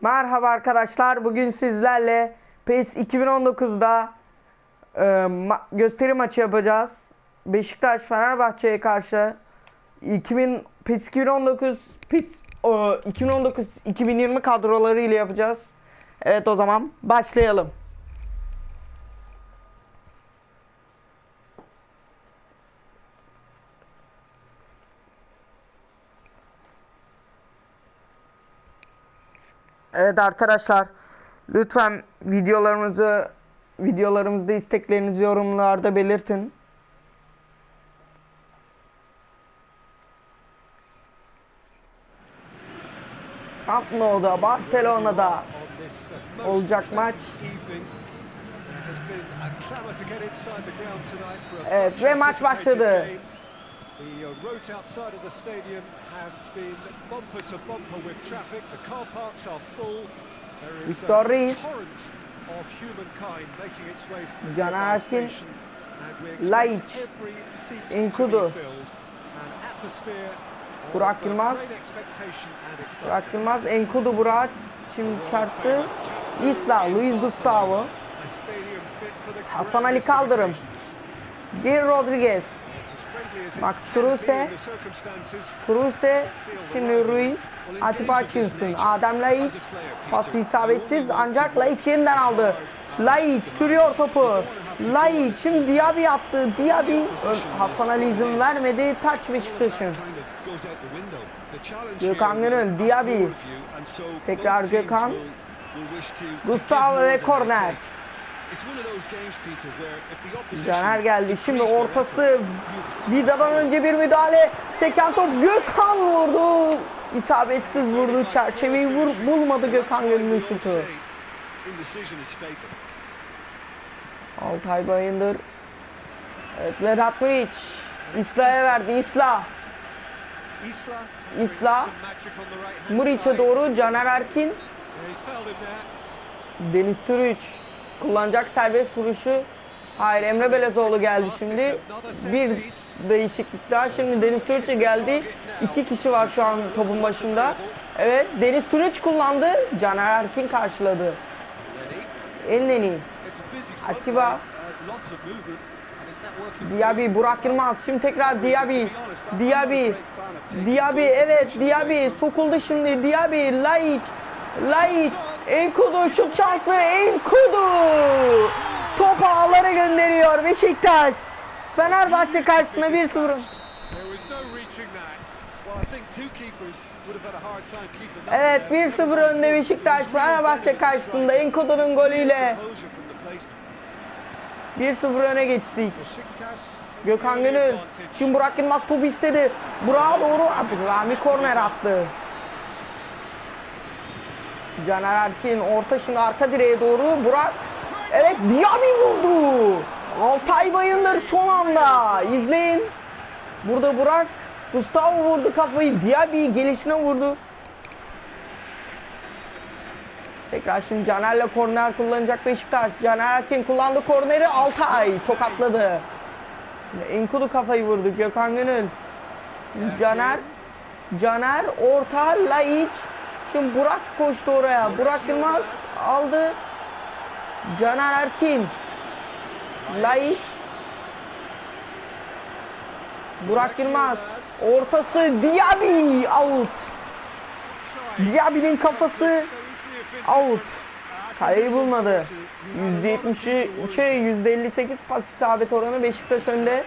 Merhaba arkadaşlar. Bugün sizlerle PES 2019'da e, ma- gösteri maçı yapacağız. Beşiktaş Fenerbahçe'ye karşı 2000 PES 2019 PES o, 2019 2020 kadroları ile yapacağız. Evet o zaman başlayalım. Evet arkadaşlar lütfen videolarımızı videolarımızda isteklerinizi yorumlarda belirtin. Camp Nou'da, Barcelona'da olacak maç. Evet, ve maç başladı. The uh, roads outside of the stadium have been bumper to bumper with traffic. The car parks are full. There is a torrent of humankind making its way from the station. And we expect Laiç, every seat to Enkudu, be filled. An atmosphere Burak Yılmaz. Burak Yılmaz, Enkudu Burak şimdi çarptı. Isla, Luis Gustavo, Hasan Ali Kaldırım. Gil Rodriguez, Be Kruse. Kruse, şimdi Ruiz, Atiba Hutchinson, Adem Laiç, pası isabetsiz ancak Laiç yeniden aldı. Laiç sürüyor topu. Laiç şimdi Diaby attı. Diaby Hasan Ali izin vermedi. Taç Beşiktaş'ın. Gökhan Gönül, Diaby. Tekrar Gökhan. Gustavo ve korner. Caner geldi. Şimdi ortası Vida'dan önce bir müdahale. Seken top Gökhan vurdu. İsabetsiz vurdu. Çerçeveyi vur, bulmadı Gökhan Gönül'ün şutu. Altay Bayındır. Evet Vedat Muriç. İsla'ya verdi. İsla. Isla. Muriç'e doğru Caner Erkin. Deniz Türüç. Kullanacak serbest vuruşu. Hayır Emre Belezoğlu geldi şimdi. Bir değişiklik daha. Şimdi Deniz Türüç de geldi. İki kişi var şu an topun başında. Evet Deniz Türüç kullandı. Caner Erkin karşıladı. Elneni. Atiba. Diaby. Burak Yılmaz. Şimdi tekrar Diaby. Diaby. Diaby evet Diaby sokuldu şimdi Diaby Laiç Laiç Enkudu şut şansı Enkudu top ağlara gönderiyor Beşiktaş. Fenerbahçe karşısında 1-0 There was no reaching that. Well, I think two keepers would have had a hard time keeping that Evet one out. 1-0 önde Beşiktaş. Fenerbahçe karşısında Enkudu'nun golüyle. Composure from the placement. 1-0 öne geçtik. Gökhan Gönül. şimdi Burak Yılmaz topu istedi. Burak'a doğru. Abdülrahmi korner attı Caner Erkin orta şimdi arka direğe doğru. Burak Evet Diaby vurdu. Altay Bayındır son anda. İzleyin. Burada Burak Gustavo vurdu kafayı. Diaby gelişine vurdu. Tekrar şimdi Caner'le korner kullanacak Beşiktaş. Caner Erkin kullandı korneri. Altay tokatladı. Enkudu kafayı vurdu. Gökhan Gönül. Caner Caner orta Laiç Şimdi Burak koştu oraya Burak Yılmaz aldı Caner Erkin Laiç Burak Yılmaz ortası Diaby out Diaby'nin kafası out Kaleyi bulmadı. %73'e %58 pas isabet oranı Beşiktaş önde.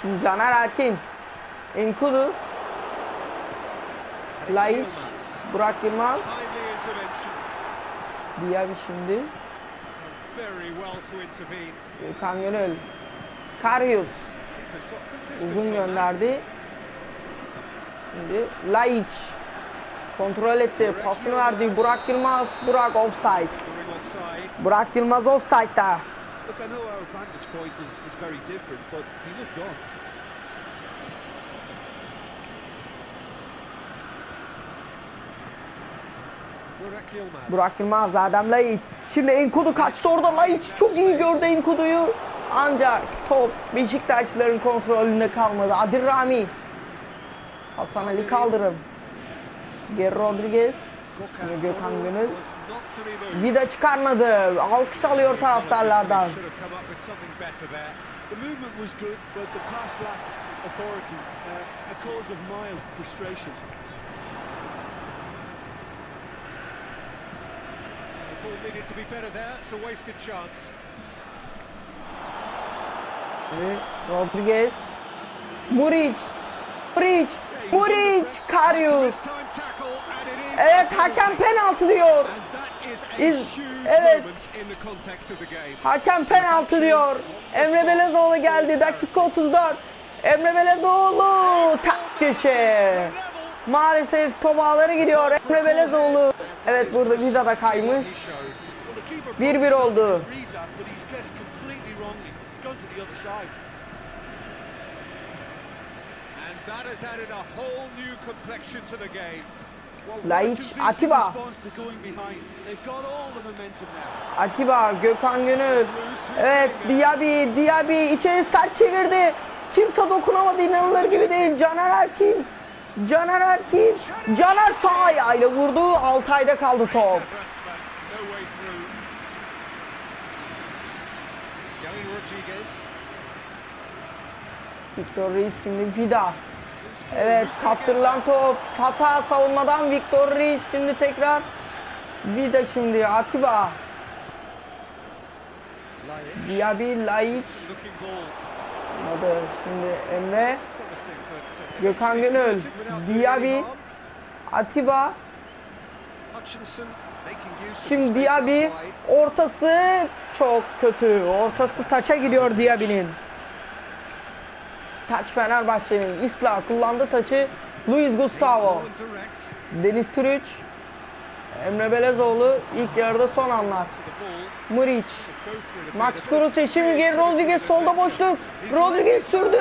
Şimdi Caner Erkin. Enkudu. Laiç. Burak Yılmaz. Diaby şimdi. Gökhan Gönül. Karius. Uzun gönderdi. Şimdi Laiç. Kontrol etti. Pasını verdi. Burak Yılmaz. Burak offside. Burak Yılmaz offside'da. Look. Burak Yılmaz. Adem Laiç. Şimdi Enkudu kaçtı orada. Laiç çok iyi gördü Enkudu'yu. Ancak top Beşiktaşlıların kontrolünde kalmadı. Adil Rami. Hasan Ali Kaldırım. Geri Rodriguez. Gökhan Gökhan Gönül. Vida çıkarmadı. Alkış alıyor taraftarlardan. The movement was good, but the pass lacked authority, uh, a cause of mild frustration. Ball needed to be better there. It's a wasted chance. Rodriguez. Muric. Muric. Muric. Karius. Evet hakem penaltı diyor. İz- evet. Hakem penaltı diyor. Emre Belezoğlu geldi. Dakika 34. Emre Belezoğlu tak köşe. Maalesef top ağlara gidiyor Emre Belezoğlu. Evet burada Vida da kaymış. Well, the keeper 1-1 oldu. Laiç, Atiba. Atiba, Gökhan Gönül. Evet Diaby, Diaby içeri sert çevirdi. Kimse dokunamadı inanılır gibi değil. Caner Erkin. Caner Erkin. Caner sağ ayağıyla vurdu. Altay'da kaldı top. Victor Reis şimdi Vida. Evet kaptırılan top. Hata savunmadan Victor Reis şimdi tekrar. Vida şimdi Atiba. Diaby, Laiç. Olmadı. Şimdi Emre. Gökhan Gönül, Diaby. Atiba. Şimdi Diaby ortası çok kötü. Ortası taça gidiyor Diaby'nin. Taç Fenerbahçe'nin. Isla kullandı taçı. Luis Gustavo. Deniz Türüç. Emre Belezoğlu ilk yarıda son anlar. Muric. Max Kruse şimdi geri Rodriguez solda boşluk. Rodriguez sürdü.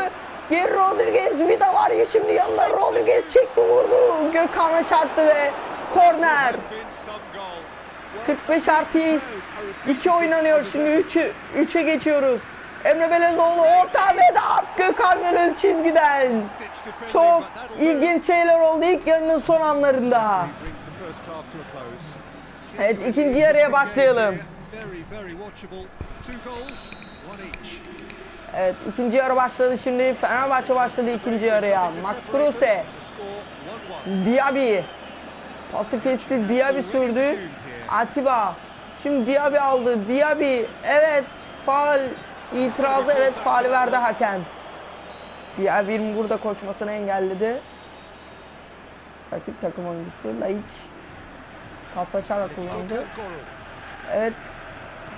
Geri Rodriguez Vida var ya şimdi yanında Rodriguez çekti vurdu. Gökhan'a çarptı ve korner. Been some goal. 45 artı 2 oynanıyor şimdi 3'ü 3'e geçiyoruz. Emre Belezoğlu orta Vedat Gökhan Gönül çizgiden. Çok ilginç şeyler oldu ilk yarının son anlarında. Evet ikinci yarıya başlayalım. Evet ikinci yarı başladı şimdi. Fenerbahçe başladı ikinci yarıya. Max Kruse, The score 1-1. Diaby. Pası kesti, Diaby sürdü. Atiba. Şimdi Diaby aldı. Diaby. Evet. Faal. İtirazı evet faali verdi hakem. Diaby'nin burada koşmasını engelledi. Rakip takım oyuncusu Laiç. Paslaşarak kullandı. Evet.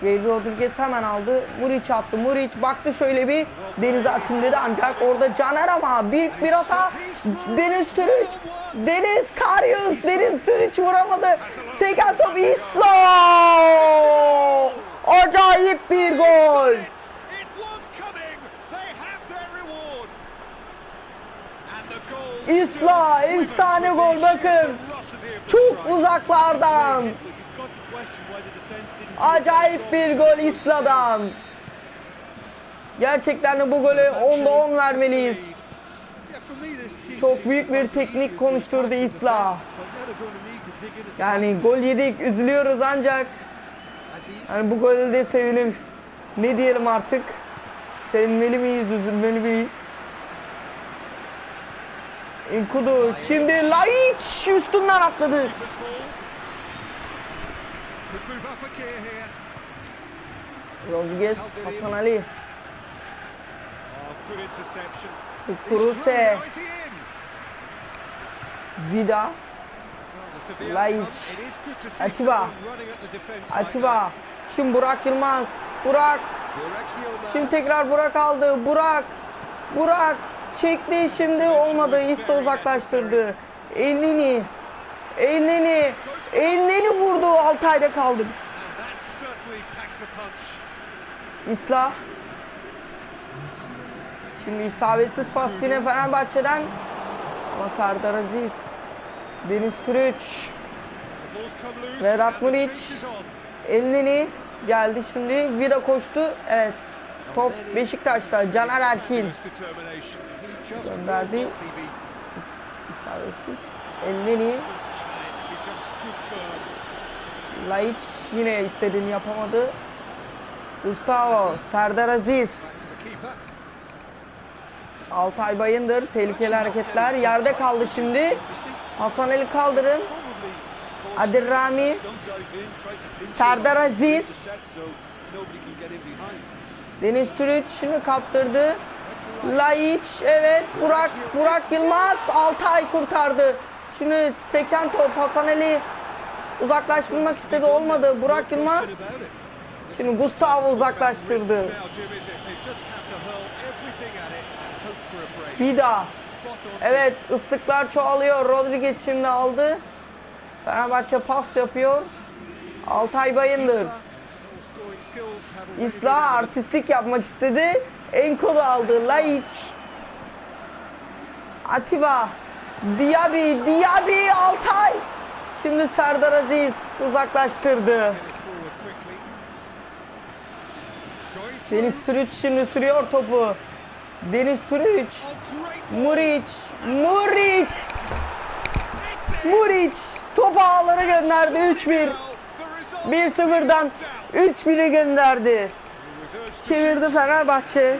Gabriel Rodriguez hemen aldı. Muriç attı. Muriç baktı şöyle bir denize atayım dedi ancak orada Caner ama büyük bir hata. Deniz Türüç. Deniz Karyus. Deniz Türüç vuramadı. Çeken top İsla. Acayip bir gol. It was coming. They have their reward. And the goal İsla, efsane gol, bakın. Çok uzaklardan. Acayip bir gol İsla'dan. Gerçekten de bu gole 10'da 10 vermeliyiz. Çok büyük bir teknik konuşturdu İsla. Yani gol yedik, üzülüyoruz ancak yani bu golde de sevinip ne diyelim artık? Sevinmeli miyiz, üzülmeli miyiz? Enkudu şimdi Laiç üstünden atladı. Rodriguez, Hasan Ali. Kuruse? Vida, Laiç, Atiba. Atiba. Şimdi Burak Yılmaz, Burak. Şimdi tekrar Burak aldı. Burak. Burak çekti şimdi olmadı. İste uzaklaştırdı. Elini. Elini. Elini vurdu. Altay'da kaldı. İsla. Şimdi isabetsiz pas yine Fenerbahçe'den. Ama Serdar Aziz. Deniz Türüç. Vedat Muriç. Elini geldi şimdi. Vida koştu. Evet. Top Beşiktaş'ta. Caner Erkin. Gönderdi. İsabetsiz. Firm. Laiç yine istediğini yapamadı. Gustavo, Serdar Aziz. Altay Bayındır, tehlikeli hareketler. Yerde kaldı şimdi. Hasan Ali Kaldırım, Adil Rami, Serdar Aziz, Deniz Türüç şimdi kaptırdı. Laiç, evet. Burak, Burak Yılmaz, Altay kurtardı. Şimdi seken top Hasan Ali uzaklaştırmak istedi olmadı. Burak Yılmaz şimdi Gustavo uzaklaştırdı. Vida, evet ıslıklar çoğalıyor. Rodriguez şimdi aldı. Fenerbahçe pas yapıyor. Altay Bayındır. İsla artistlik yapmak istedi. Enkodu aldı. Laiç. Atiba. Diaby. Diaby. Altay. Şimdi Serdar Aziz uzaklaştırdı. Deniz Türüç şimdi sürüyor topu. Deniz Türüç. Muriç. Muriç. Muriç. Topu ağlara gönderdi. 3-1. 1-0'dan 3-1'e gönderdi. Çevirdi Fenerbahçe.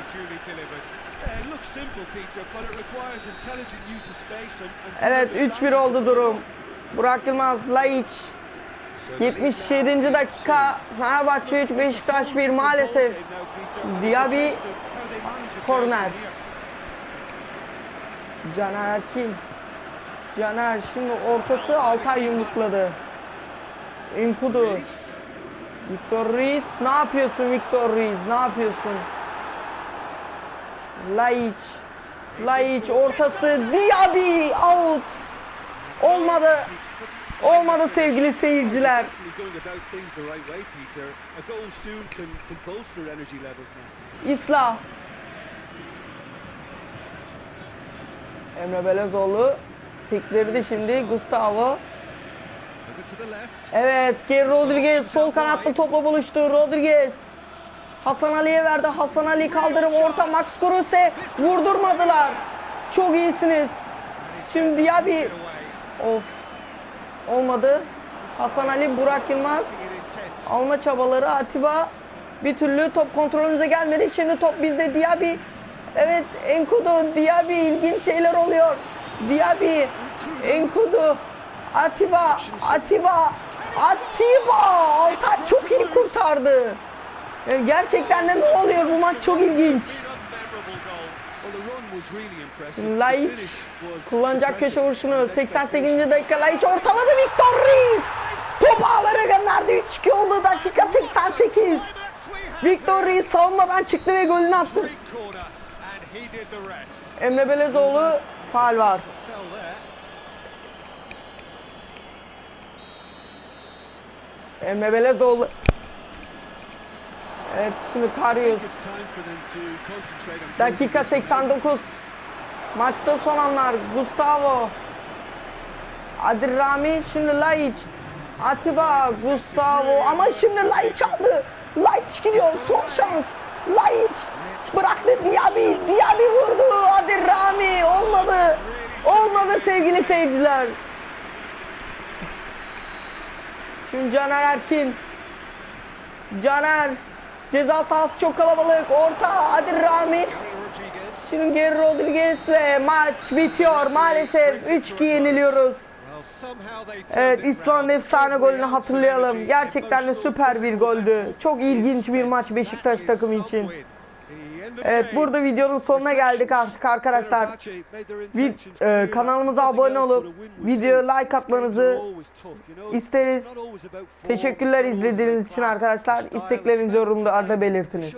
Evet 3-1 oldu durum. Burak Yılmaz, Laiç. 77. dakika Fenerbahçe 3 Beşiktaş 1 maalesef. Diaby korner. Caner Erkin. Caner şimdi ortası Altay yumrukladı. Enkudu. Victor Ruiz ne yapıyorsun Victor Ruiz ne yapıyorsun? Laiç. Laiç ortası Diaby out. Olmadı. Olmadı sevgili seyirciler. İsla. Emre Belezoğlu sektirdi şimdi Gustavo. Evet, Geri Rodriguez sol kanatta topla buluştu. Rodriguez Hasan Ali'ye verdi. Hasan Ali kaldırım orta Max Kruse vurdurmadılar. Çok iyisiniz. Şimdi Diaby of olmadı. Hasan Ali Burak Yılmaz alma çabaları Atiba bir türlü top kontrolümüze gelmedi. Şimdi top bizde Diaby. Evet Enkudu Diaby ilginç şeyler oluyor. Diaby Enkudu Atiba Atiba Atiba Altay çok iyi kurtardı. Yani gerçekten de ne oluyor bu maç çok ilginç. Laiç kullanacak köşe vuruşunu 88. dakika Laiç ortaladı Victor Ruiz. Top ağlara gönderdi 3-2 oldu dakika 88. Victor Ruiz savunmadan çıktı ve golünü attı. Emre Belezoğlu faal var. Emre Belezoğlu. Evet şimdi Karius. Dakika 89. Maçta son anlar. Gustavo. Adil Rami şimdi Laiç. Atiba, Gustavo ama şimdi Laiç aldı. Laiç gidiyor son şans. Laiç bıraktı Diaby. Diaby vurdu. Adil Rami olmadı. Olmadı sevgili seyirciler. Şimdi Caner Erkin. Caner. Ceza sahası çok kalabalık. Orta Adil Rami. Şimdi Geri Rodriguez ve maç bitiyor. Maalesef 3-2 yeniliyoruz. Evet İsland efsane golünü hatırlayalım. Gerçekten de süper bir goldü. Çok ilginç bir maç Beşiktaş takımı için. Evet burada videonun sonuna geldik artık arkadaşlar. Vid- e, kanalımıza abone olup videoya like atmanızı isteriz. Teşekkürler izlediğiniz için arkadaşlar. İsteklerinizi yorumlarda belirtiniz.